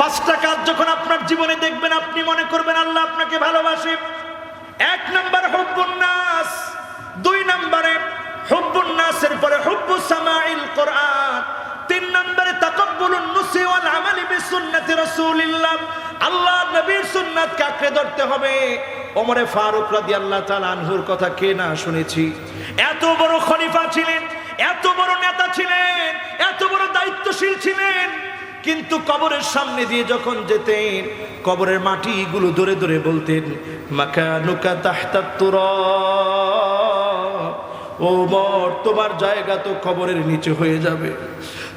পাঁচটা কাজ যখন আপনার জীবনে দেখবেন, আপনি মনে করবেন, আল্লাহ আপনাকে ভালোবাসে। এক নম্বর হব্বুন্নাস দুই নম্বরে হব্বুন্নাসের পরে হব্বু সামাইল কোরআন, তিন নম্বরে তাকাব্বুলুন নুসি ওয়াল আমালি বিসুন্নতি রাসূলিল্লাহ। আল্লাহ নবীর সুন্নাত কাকড়ে ধরতে হবে। ওমরে ফারুক রাদিয়াল্লাহু তাআলা আনহুর কথা কে না শুনেছি? এত বড় খলিফা ছিলেন, এত বড় নেতা ছিলেন, এত বড় দায়িত্বশীল ছিলেন। কিন্তু কবরের সামনে দিয়ে যখন যেতেন, কবরের মাটিগুলো ধরে ধরে বলতেন, মাকানুকা তাহতা ও মর, তোমার জায়গা তো কবরের নিচে হয়ে যাবে।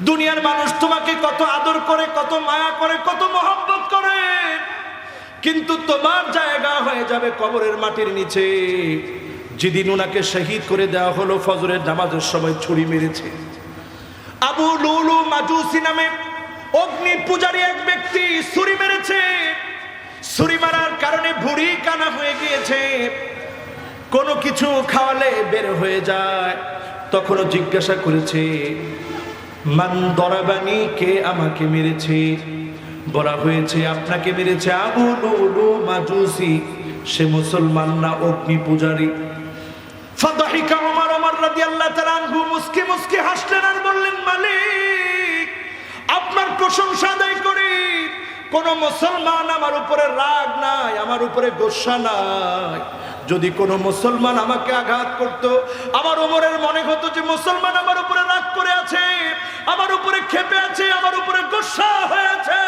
দুনিয়ার মানুষ তোমাকে কত আদর করে, কত মায়া করে, কত মহব্বত করে। কিন্তু তোমার জায়গা হয়ে যাবে কবরের মাটির নিচে। যেদিন ওনাকে শহীদ করে দেওয়া হলো, ফজরের নামাজের সময় ছুরি মেরেছে। আবু লুলু মাজুসি নামে অগ্নি পূজারী এক ব্যক্তি ছুরি মেরেছে। ছুরি মারার কারণে ভুড়ি কানা হয়ে গিয়েছে। কোনো কিছু খাওয়ালে বের হয়ে যায়। তখনও জিজ্ঞাসা করেছে, মান দরাবানি কে আমাকে মেরেছে? বলা হয়েছে, আপনাকে মেরেছে আবু লুলু মাজুসি। সে মুসলমান না অগ্নি পূজারী? ফাদাহিকা ওমর ওমর রাদিয়াল্লাহু তাআলা মুস্কি মুস্কি হাসলেন আর বললেন, মালিক আপনার প্রশংসা আদায় করি। কোন মুসলমান আমার উপরে রাগ নাই, আমার উপরে গোসা নাই। যদি কোন মুসলমান আমাকে আঘাত করত, আমার ওমরের মনে হতো যে মুসলমান আমার উপরে রাগ করে আছে, আমার উপরে ক্ষেপে আছে, আমার উপরে গোসা হয়ে আছে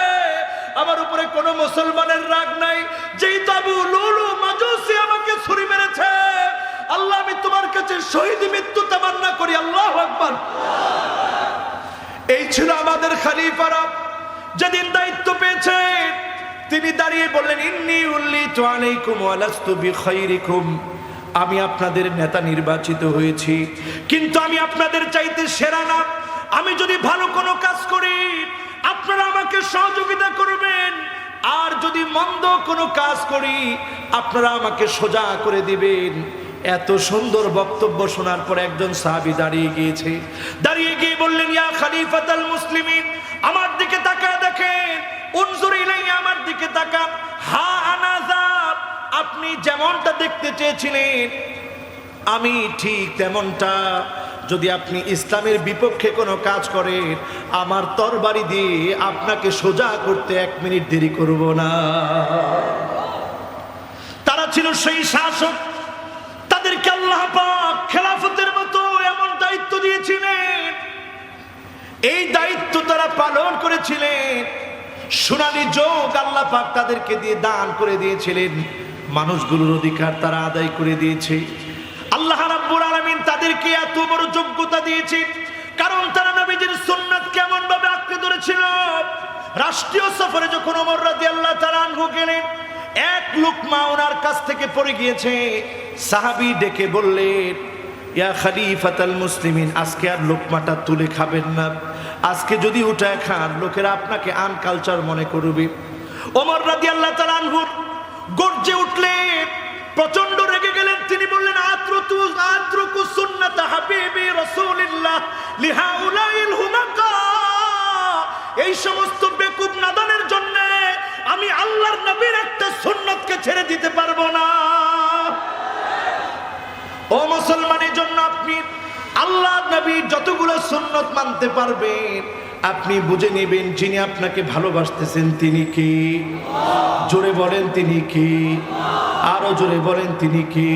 আমার উপরে কোন মুসলমানের রাগ নাই, যেই তাবু লুলু মাজুসি আমাকে ছুরি মেরেছে। আল্লাহ, আমি তোমার কাছে শহীদ মৃত্যু তামান্না করি, আল্লাহ আকবার। এই ছিল আমাদের খালিফারা যেদিন দায়িত্ব পেয়েছে, তিনি দাঁড়িয়ে বললেন, ইন্নি উল্লিতু আলাইকুম বিখাইরিকুম। আমি আপনাদের নেতা নির্বাচিত হয়েছি, কিন্তু আমি আপনাদের চাইতে সেরা না। আমি যদি ভালো কোনো কাজ করি, আপনারা আমাকে সহযোগিতা করবেন। আর যদি মন্দ কোনো কাজ করি, আপনারা আমাকে সোজা করে দিবেন। এত সুন্দর বক্তব্য শোনার পর একজন সাহাবি দাঁড়িয়ে গিয়েছে। দাঁড়িয়ে গিয়ে বললেন, ইয়া খালিফাতাল মুসলিমিন, আমার দিকে তাকায় দেখেন। উনজুর ইলাইয়া আমার দিকে তাকা হা আনাজাব আপনি যেমনটা দেখতে চেয়েছিলেন, আমি ঠিক তেমনটা। যদি আপনি ইসলামের বিপক্ষে কোনো কাজ করেন, আমার তরবারি দিয়ে আপনাকে সোজা করতে এক মিনিট দেরি করব না। তারা ছিল সেই শাসক তাদেরকে আল্লাহ পাক খেলাফতের মতো এমন দায়িত্ব দিয়েছিলেন। এই দায়িত্ব তারা পালন করেছিলেন। সোনালি যোগ আল্লাহ পাক তাদেরকে দিয়ে দান করে দিয়েছিলেন। মানুষগুলোর অধিকার তারা আদায় করে দিয়েছে। আল্লাহ রাব্বুল আলামিন তাদেরকে এত বড় যোগ্যতা দিয়েছে। কারণ তারা নবীজির সুন্নাত কেমন ভাবে আঁকড়ে ধরেছিল। রাষ্ট্রীয় সফরে যখন ওমর রাদিয়াল্লাহু তাআলা আনহু গেলেন, এক লোকমা ওনার কাছ থেকে পড়ে গিয়েছে। সাহাবী ডেকে বললেন, ইয়া খালিফাতাল মুসলিমিন, আজকে আর লোকমাটা তুলে খাবেন না। আজকে যদি উঠায় খান, লোকেরা আপনাকে আনকালচার মনে করবে। ওমর রাদিয়াল্লাহু তাআলা আনহুর গর্জে উঠলে প্রচণ্ড রেগে গেলেন। তিনি বললেন, আত্রতু, আত্রকু সুন্নাত হাবিবি রাসূলিল্লাহ লিহাউলাইল হুমাকা। এই সমস্ত বেকুব নাদানের জন্য আমি আল্লাহর নবীর একটা সুন্নতকে ছেড়ে দিতে পারব না। মুসলমানের জন্য আপনি আল্লাহ নবী যতগুলো সুন্নত মানতে পারবেন, আপনি বুঝে নেবেন যিনি আপনাকে ভালোবাসতেছেন তিনি কি? জোরে বলেন তিনি কি? আরও জোরে বলেন তিনি কি?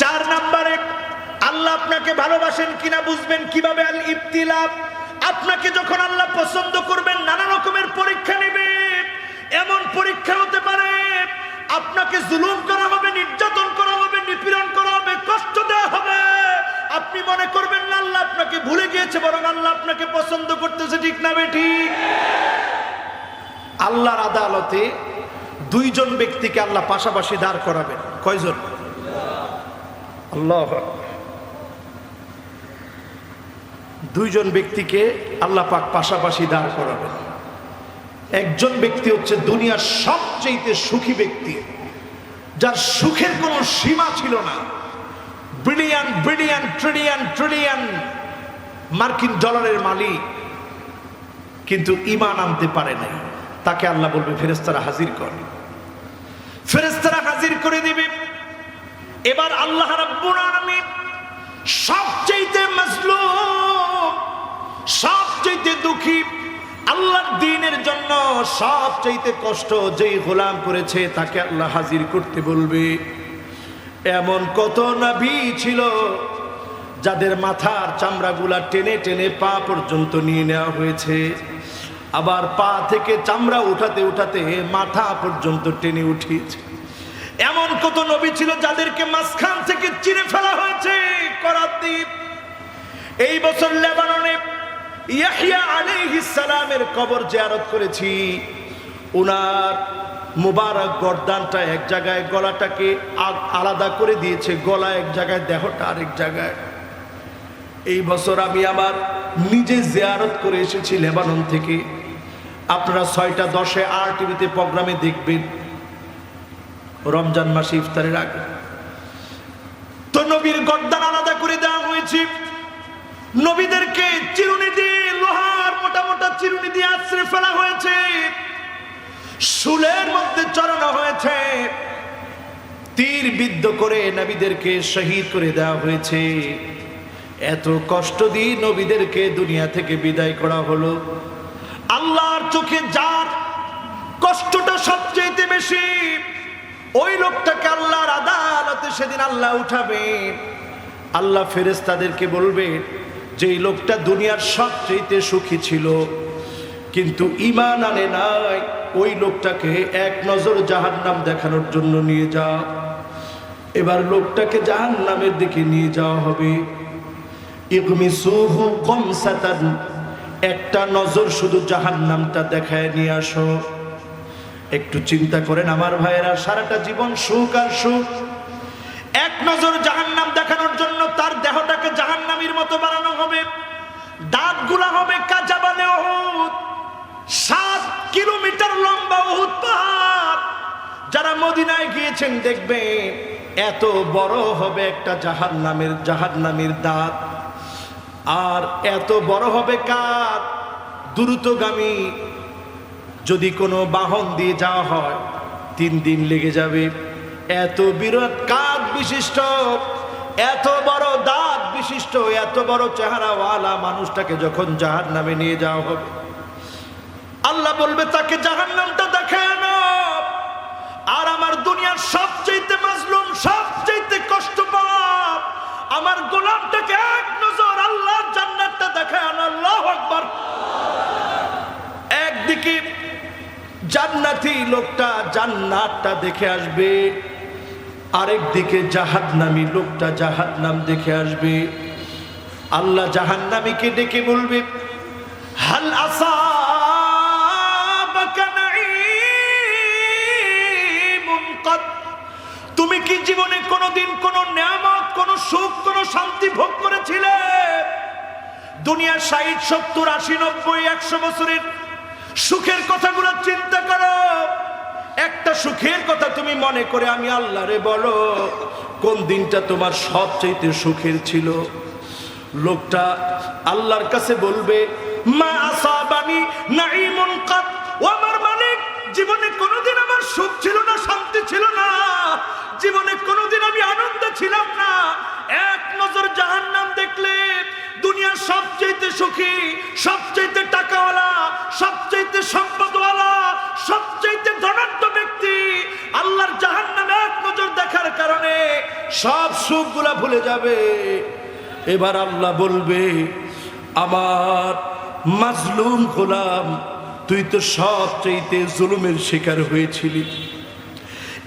চার নম্বরে, আল্লাহ আপনাকে ভালোবাসেন কিনা বুঝবেন কীভাবে? আল ইবতিলাপ আপনাকে যখন আল্লাহ পছন্দ করবেন, নানা রকমের পরীক্ষা নেবে এমন পরীক্ষা আপনাকে জুলুম করা হবে, নির্যাতন করা হবে, নিপীড়ন করা হবে, কষ্ট দেওয়া হবে। আপনি মনে করবেন না, আল্লাহ আপনাকে ভুলে গিয়েছে, বরং আল্লাহ আপনাকে পছন্দ করতেছে, ঠিক না বেঠি আল্লাহর আদালতে দুইজন ব্যক্তিকে আল্লাহ পাশাপাশি দাঁড় করাবেন। কয়জন? আল্লাহ দুইজন ব্যক্তিকে আল্লাহ পাক পাশাপাশি দাঁড় করাবেন। একজন ব্যক্তি হচ্ছে দুনিয়ার সবচেয়ে সুখী ব্যক্তি। যার সুখের কোনো সীমা ছিল না। বিলিয়ন বিলিয়ন ট্রিলিয়ন ট্রিলিয়ন মার্কিন ডলারের মালিক। কিন্তু ইমান আনতে পারে নাই। তাকে আল্লাহ বলবে ফেরেস্তারা হাজির কর। ফেরেস্তারা হাজির করে দিবে। এবার আল্লাহ সবচেয়ে মজলুম সবচেয়ে দুঃখী আল্লাহর দিনের জন্য সবচেয়ে কষ্ট যেই গোলাম করেছে, তাকে আল্লাহ হাজির করতে বলবে। এমন কত নবী ছিল যাদের মাথার চামড়াগুলা টেনে টেনে পা পর্যন্ত নিয়ে নেওয়া হয়েছে। আবার পা থেকে চামড়া উঠাতে উঠাতে মাথা পর্যন্ত টেনে উঠিয়েছে। এমন কত নবী ছিল যাদেরকে মাঝখান থেকে চিরে ফেলা হয়েছে, করার এই বছর লেবাননে ইয়াহিয়া আলাইহিস সালামের কবর জিয়ারত করেছি। ওনার মুবারক গর্দানটা এক জায়গায়, গলাটাকে আলাদা করে দিয়েছে, গলা এক জায়গায়, দেহটা আরেক জায়গায়। এই বছর আমি আমার নিজে জিয়ারত করে এসেছি লেবানন থেকে। আপনারা ছয়টা দশে আর টিভিতে প্রোগ্রামে দেখবেন। রমজান মাসে ইফতারের আগে। তো নবীর গর্দান আলাদা করে দেওয়া হয়েছে। নবীদেরকে চিরুনি দিয়ে লোহার মোটা মোটা চিরুনি দিয়ে আশ্রে ফেলা হয়েছে। শুলের মধ্যে চড়ানো হয়েছে। তীর বিদ্ধ করে নবীদেরকে শহীদ করে দেওয়া হয়েছে। এত কষ্ট দিয়ে নবীদেরকে দুনিয়া থেকে বিদায় করা হলো। আল্লাহর চোখে যার কষ্টটা সবচেয়ে বেশি, ওই লোকটাকে আল্লাহর আদালতে সেদিন আল্লাহ উঠাবে। আল্লাহ ফেরেস্তাদেরকে বলবে যে লোকটা দুনিয়ার সবচেয়ে সুখী ছিল, কিন্তু ইমান আনে নাই, ওই লোকটাকে এক নজর জাহান্নাম দেখানোর জন্য নিয়ে যাও। এবার লোকটাকে জাহান্নামের দিকে নিয়ে যাওয়া হবে। একটা নজর শুধু জাহান্নামটা দেখায় নিয়ে আসো। একটু চিন্তা করেন আমার ভাইয়েরা, সারাটা জীবন সুখ আর সুখ। এক নজর জাহান্নাম দাঁতগুলা হবে কাজাবানে ওহুদ। সাত কিলোমিটার লম্বা ওহুদ পাহাড়। যারা মদিনায় গিয়েছেন দেখবে, এত বড় হবে একটা জাহান্নামের নামের দাঁত। আর এত বড় হবে কার? দ্রুতগামী যদি কোনো বাহন দিয়ে যাওয়া হয়, তিন দিন লেগে যাবে। এত বিরাট কাক বিশিষ্ট। এত বড় দাঁত বিশিষ্ট, এত বড় চেহারাওয়ালা মানুষটাকে যখন জাহার নামে নিয়ে যাওয়া হবে, আল্লাহ বলবে, তাকে জাহার নামটা দেখানো আর আমার দুনিয়ার সবচেয়ে মাজলুম সবচেয়ে কষ্ট আমার গোলামটাকে এক নজর আল্লাহর জান্নাতটা দেখানো আল্লাহ আকবার। একদিকে জান্নাতি লোকটা জান্নাতটা দেখে আসবে আরেক দিকে জাহান্নামী লোকটা জাহান্নাম দেখে আসবে। আল্লাহ জাহান্নামীকে ডেকে বলবে, হাল কদ? তুমি কি জীবনে কোনোদিন কোনো নিয়ামত, কোনো সুখ, কোনো শান্তি ভোগ করেছিলে? দুনিয়ার ষাট, সত্তর, আশি, নব্বই, একশো বছরের সুখের কথাগুলো চিন্তা করো একটা সুখের কথা তুমি মনে করে আমি আল্লাহরে বলো, কোন দিনটা তোমার সবচাইতে সুখের ছিল? লোকটা আল্লাহর কাছে বলবে, মা আসাবানি নাইমুন কাত, ও আমার মালিক, জীবনে কোনোদিন আমার সুখ ছিল না, শান্তি ছিল না। জীবনে কোনোদিন আমি আনন্দ সুখগুলা ভুলে যাবে। এবার আল্লাহ বলবে, আমার মাজলুম গোলাম, তুই তো সবচেয়ে জুলুমের শিকার হয়েছিলি।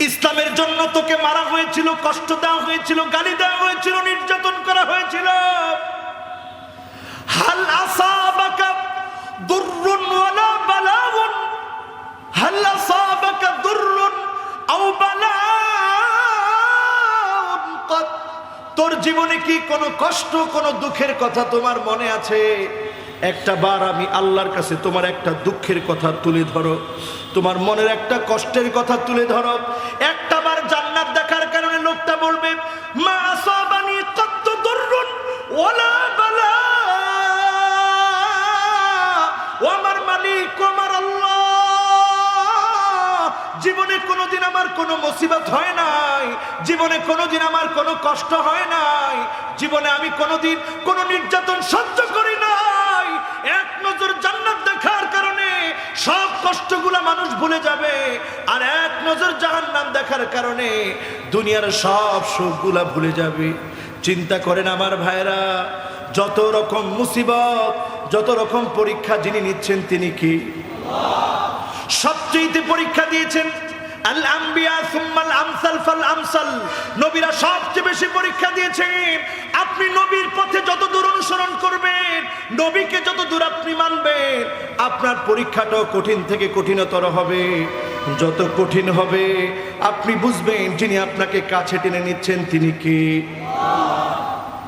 ইসলামের জন্য তোকে মারা হয়েছিল, কষ্ট দেওয়া হয়েছিল, গালি দেওয়া হয়েছিল, নির্যাতন করা হয়েছিল। হাল আসাবাকা দুররুন ওয়ালা বালাউন, হাল আসাবাকা জীবনে কি কোনো কষ্ট, কোনো দুঃখের কথা তোমার মনে আছে? একটা বার আমি আল্লাহর কাছে তোমার একটা দুঃখের কথা তুলে ধরো। তোমার মনের একটা কষ্টের কথা তুলে ধরো। কোনো মুসিবত হয় নাই। জীবনে কোনোদিন আমার কোনো কষ্ট হয় নাই। জীবনে আমি কোনোদিন কোনো নির্যাতন সহ্য করি নাই। এক নজর জান্নাত দেখার কারণে সব কষ্টগুলা মানুষ ভুলে যাবে। আর এক নজর জাহান্নাম দেখার কারণে দুনিয়ার সব সুখগুলা ভুলে যাবে। চিন্তা করেন আমার ভাইরা যত রকম মুসিবত, যত রকম পরীক্ষা যিনি নিচ্ছেন তিনি কি? সবচেয়ে পরীক্ষা দিয়েছেন আম্বিয়া আমসাল সবচেয়ে বেশি পরীক্ষা দিয়েছেন আপনি নবীর পথে অনুসরণ করবেন যত দূর আপনি মানবেন, আপনার পরীক্ষাটাও কঠিন থেকে কঠিনতর হবে। যত কঠিন হবে, আপনি বুঝবেন যিনি আপনাকে কাছে টেনে নিচ্ছেন তিনি কি।